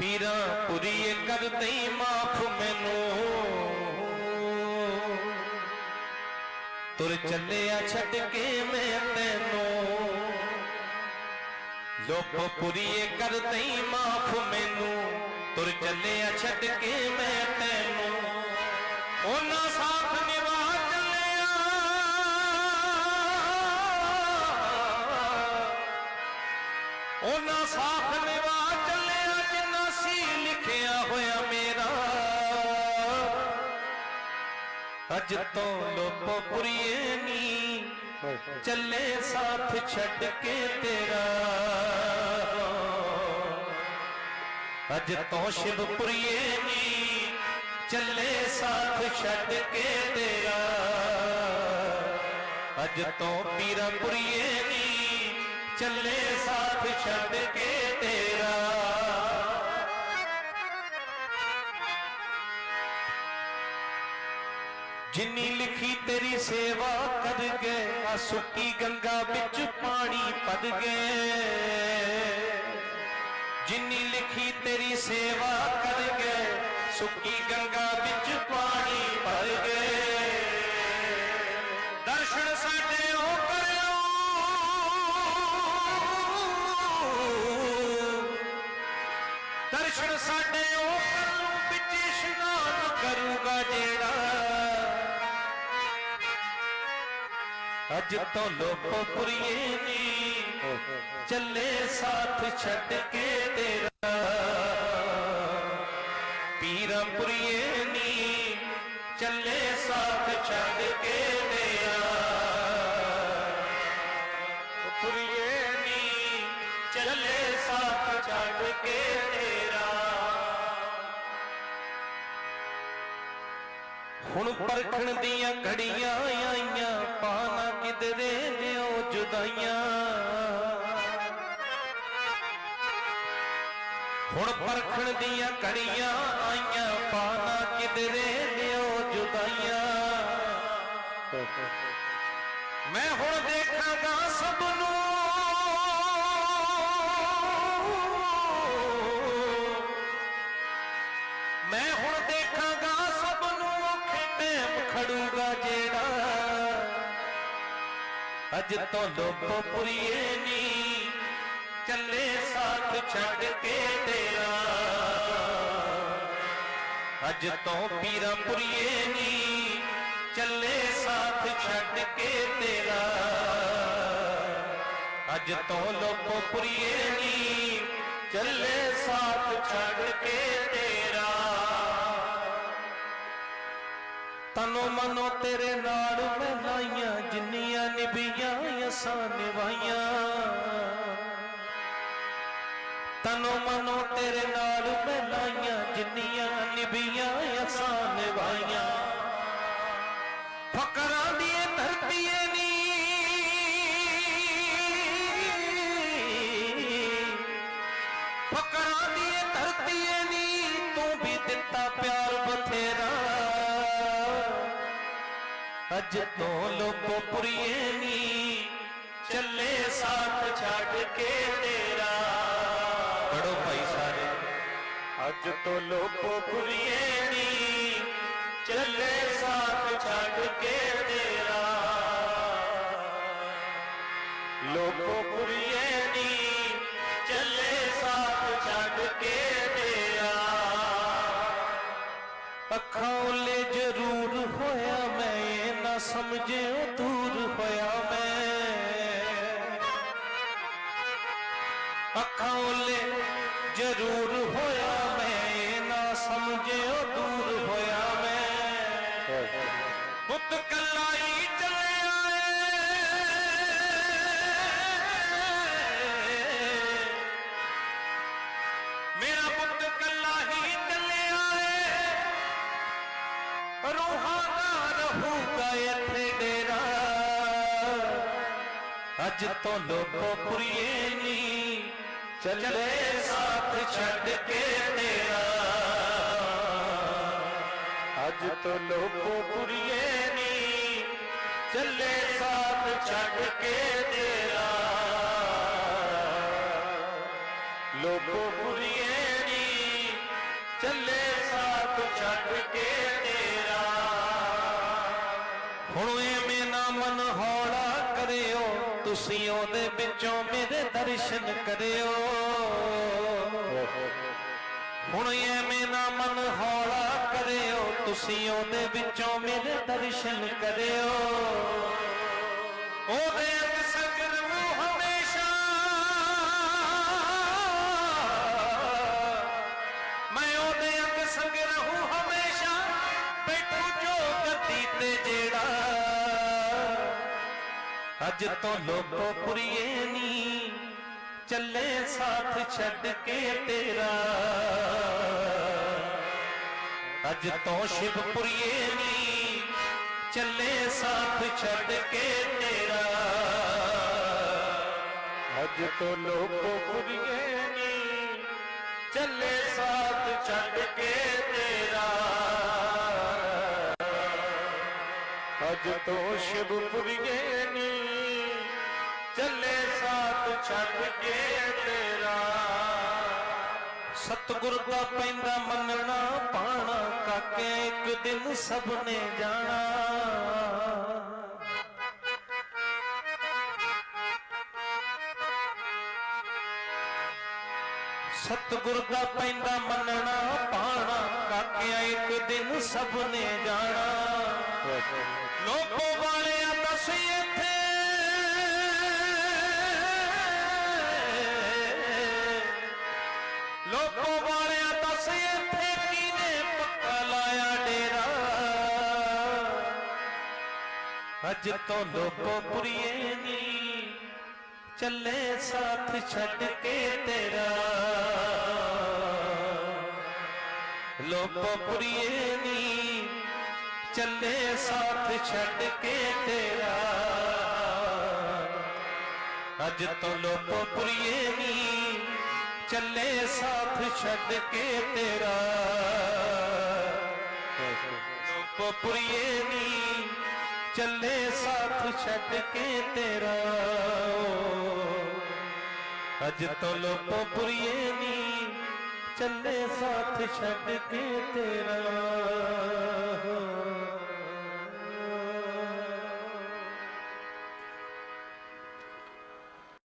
ਪੀਰਾਂ, ਪੁਰੀਏ ਕਰ ਦਈ ਮਾਫ ਮੈਨੂੰ। ਤੁਰ ਚੱਲਿਆ ਛੱਡ ਕੇ ਮੈਂ ਤੈਨੂੰ। ਲੋਪ ਪੁਰੀਏ ਕਰ ਦਈ ਮਾਫ ਮੈਨੂੰ। ਤੁਰ ਚੱਲਿਆ ਛੱਡ ਕੇ ਅੱਜ ਤੋਂ ਲੋਪੋ ਪੁਰੀਏ ਨੀ। ਚੱਲੇ ਸਾਥ ਛੱਡ ਕੇ ਤੇਰਾ। ਅੱਜ ਤੋਂ ਸ਼ਿਵਪੁਰੀਏ ਨੀ। ਚੱਲੇ ਸਾਥ ਛੱਡ ਕੇ ਤੇਰਾ। ਅੱਜ ਤੋਂ ਪੀਰਾਪੁਰੀਏ ਨੀ। ਚੱਲੇ ਸਾਥ ਛੱਡ ਕੇ ਜਿੰਨੀ ਲਿਖੀ ਤੇਰੀ ਸੇਵਾ ਕਰ ਗਏ ਆ ਸੁੱਕੀ ਗੰਗਾ ਵਿੱਚ ਪਾਣੀ ਪਦ ਗਏ। ਜਿੰਨੀ ਲਿਖੀ ਤੇਰੀ ਸੇਵਾ ਕਰ ਗਏ ਸੁੱਕੀ ਗੰਗਾ ਵਿੱਚ ਪਾਣੀ ਅੱਜ ਤੋਂ ਲੋਕੋ ਪੁਰੀਏ ਨੀ, ਚੱਲੇ ਸਾਥ ਛੱਡ ਕੇ ਤੇਰਾ। ਪੀਰਾਂ ਪੁਰੀਏ ਨੀ, ਚੱਲੇ ਸਾਥ ਛੱਡ ਕੇ ਤੇਰਾ। ਪੁਰੀਏ ਨੀ, ਚੱਲੇ ਸਾਥ ਛੱਡ ਕੇ ਤੇਰਾ। ਹੁਣ ਪਰਖਣ ਦੀਆਂ ਘੜੀਆਂ ਆਈਆਂ ਪਾਣਾ ਕਿਧਰੇ ਲਿਓ ਜੁਦਾਈਆਂ। ਹੁਣ ਪਰਖਣ ਦੀਆਂ ਘੜੀਆਂ ਆਈਆਂ, ਪਾਣਾ ਕਿਧਰੇ ਉਹ ਜੁਦਾਈਆਂ। ਮੈਂ ਹੁਣ ਦੇਖਾਂਗਾ ਅੱਜ ਤੋਂ ਲੋਕੋ ਪੁਰੀਏ ਨੀ। ਚੱਲੇ ਸਾਥ ਛੱਡ ਕੇ ਤੇਰਾ। ਅੱਜ ਤੋਂ ਪੀਰਾ ਪੁਰੀਏ ਨੀ। ਚੱਲੇ ਸਾਥ ਛੱਡ ਕੇ ਤੇਰਾ। ਅੱਜ ਤੋਂ ਲੋਕੋ ਪੁਰੀਏ ਨੀ। ਚੱਲੇ ਸਾਥ ਛੱਡ ਕੇ ਤੇਰਾ। ਤਨੋ ਮਨੋ ਤੇਰੇ ਨਾਲ ਮੈਂ ਲਾਈਆਂ ਅੱਜ ਤੋਂ ਲੋਕੋ ਪੁਰੀਏ ਨੀ। ਚੱਲੇ ਸਾਥ ਛੱਡ ਕੇ ਤੇਰਾ। ਪੜੋ ਭਾਈ ਸਾਰੇ। ਅੱਜ ਤੋਂ ਲੋਕੋ ਪੁਰੀਏ ਨੀ। ਚੱਲੇ ਸਾਥ ਛੱਡ ਸਮਝਿਓ, ਦੂਰ ਹੋਇਆ ਮੈਂ। ਅੱਖਾਂ ਉੱਲੇ ਜ਼ਰੂਰ ਹੋਇਆ ਮੈਂ, ਨਾ ਸਮਝਿਓ, ਦੂਰ ਹੋਇਆ ਮੈਂ। ਪੁੱਤ ਕੱਲਾ ਹੀ ਚੱਲਿਆ ਮੇਰਾ ਪੁੱਤ ਕੱਲਾ ਹੀ ਚੱਲਿਆ ਏ। ਰੂਹਾਂ ਦਾ ਇੱਥੇ ਡੇਰਾ। ਅੱਜ ਤੋਂ ਲੋਕੋ ਪੁਰੀਏ ਨੀ ਚੱਲੇ ਸਾਥ ਛੱਡ ਕੇ ਤੇਰਾ ਅੱਜ ਤੋਂ ਲੋਕੋ ਪੁਰੀਏ ਨੀ ਚੱਲੇ ਸਾਥ ਛੱਡ ਕੇ ਤੇਰਾ ਲੋਕੋ ਪੁਰੀਏ ਨੀ ਚੱਲੇ ਸਾਥ ਛੱਡ ਕੇ ਤੇਰਾ ਹੁਣ ਐਵੇਂ ਨਾ ਮਨ ਹੌਲਾ ਕਰਿਓ, ਤੁਸੀਂ ਉਹਦੇ ਵਿੱਚੋਂ ਮੇਰੇ ਦਰਸ਼ਨ ਕਰਿਓ। ਹੁਣ ਐਵੇਂ ਨਾ ਮਨ ਹੌਲਾ ਕਰਿਓ, ਤੁਸੀਂ ਉਹਦੇ ਵਿੱਚੋਂ ਮੇਰੇ ਦਰਸ਼ਨ ਕਰਿਓ। ਉਹਦੇ ਅੱਜ ਤੋਂ ਲੋਕੋ ਪੁਰੀਏ ਨੀ। ਚੱਲੇ ਸਾਥ ਛੱਡ ਕੇ ਤੇਰਾ। ਅੱਜ ਤੋਂ ਸ਼ਿਵਪੁਰੀਏ ਨੀ। ਚੱਲੇ ਸਾਥ ਛੱਡ ਕੇ ਤੇਰਾ। ਅੱਜ ਤੋਂ ਲੋਕੋ ਪੁਰੀਏ ਨੀ। ਚੱਲੇ ਸਾਥ ਛੱਡ ਕੇ ਤੇਰਾ। ਅੱਜ ਤੋਂ ਸ਼ਿਵਪੁਰੀਏ ਨੀ। ਸਾਥ ਕੇ ਤੇਰਾ। ਸਤਿਗੁਰ ਦਾ ਪੈਂਦਾ ਮੰਨਣਾ, ਪਾਣਾ ਕਾਕੇ, ਇੱਕ ਦਿਨ ਸਭ ਨੇ ਜਾਣਾ। ਸਤਿਗੁਰ ਦਾ ਪੈਂਦਾ ਮੰਨਣਾ, ਪਾਣਾ ਕਾਕਿਆ ਇੱਕ ਦਿਨ ਸਭ ਨੇ ਜਾਣਾ। ਲੋਕੋ ਵਾਲਿਆਂ ਦੱਸ ਇੱਥੇ। ਲੋਕੋ ਵਾਲਿਆਂ ਦੱਸ ਇੱਥੇ ਕਿਨੇ ਪੱਕਾ ਲਾਇਆ ਡੇਰਾ। ਅੱਜ ਤੋਂ ਲੋਕੋ ਪੁਰੀਏ ਨੀ, ਚੱਲੇ ਸਾਥ ਛੱਡ ਕੇ ਤੇਰਾ। ਲੋਕੋ ਪੁਰੀਏ ਨੀ, ਚੱਲੇ ਸਾਥ ਛੱਡ ਕੇ ਤੇਰਾ। ਅੱਜ ਤੋਂ ਲੋਕੋ ਪੁਰੀਏ ਨੀ ਚੱਲੇ ਸਾਥ ਛੱਡ ਕੇ ਤੇਰਾ। ਲੋਕੋ ਪੁਰੀਏ ਨੀ, ਚੱਲੇ ਸਾਥ ਛੱਡ ਕੇ ਤੇਰਾ। ਅੱਜ ਤੋਂ ਲੋਕੋ ਪੁਰੀਏ ਨੀ, ਚੱਲੇ ਸਾਥ ਛੱਡ ਕੇ ਤੇਰਾ।